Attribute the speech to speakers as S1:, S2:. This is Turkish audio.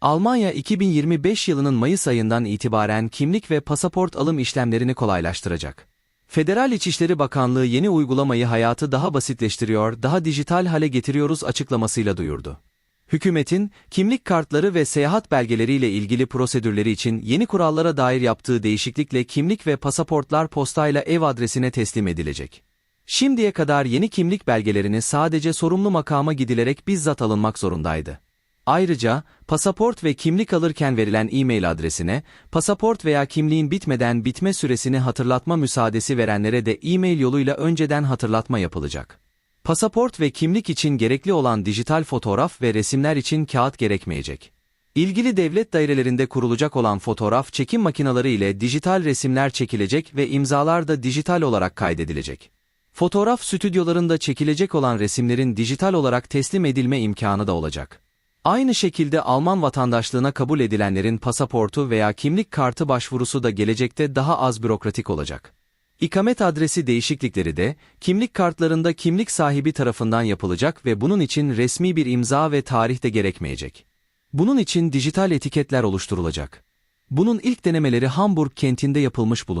S1: Almanya 2025 yılının Mayıs ayından itibaren kimlik ve pasaport alım işlemlerini kolaylaştıracak. Federal İçişleri Bakanlığı yeni uygulamayı hayatı daha basitleştiriyor, daha dijital hale getiriyoruz açıklamasıyla duyurdu. Hükümetin, kimlik kartları ve seyahat belgeleriyle ilgili prosedürleri için yeni kurallara dair yaptığı değişiklikle kimlik ve pasaportlar postayla ev adresine teslim edilecek. Şimdiye kadar yeni kimlik belgelerini sadece sorumlu makama gidilerek bizzat alınmak zorundaydı. Ayrıca, pasaport ve kimlik alırken verilen e-mail adresine, pasaport veya kimliğin bitmeden bitme süresini hatırlatma müsaadesi verenlere de e-mail yoluyla önceden hatırlatma yapılacak. Pasaport ve kimlik için gerekli olan dijital fotoğraf ve resimler için kağıt gerekmeyecek. İlgili devlet dairelerinde kurulacak olan fotoğraf çekim makineleri ile dijital resimler çekilecek ve imzalar da dijital olarak kaydedilecek. Fotoğraf stüdyolarında çekilecek olan resimlerin dijital olarak teslim edilme imkanı da olacak. Aynı şekilde Alman vatandaşlığına kabul edilenlerin pasaportu veya kimlik kartı başvurusu da gelecekte daha az bürokratik olacak. İkamet adresi değişiklikleri de kimlik kartlarında kimlik sahibi tarafından yapılacak ve bunun için resmi bir imza ve tarih de gerekmeyecek. Bunun için dijital etiketler oluşturulacak. Bunun ilk denemeleri Hamburg kentinde yapılmış bulunmaktadır.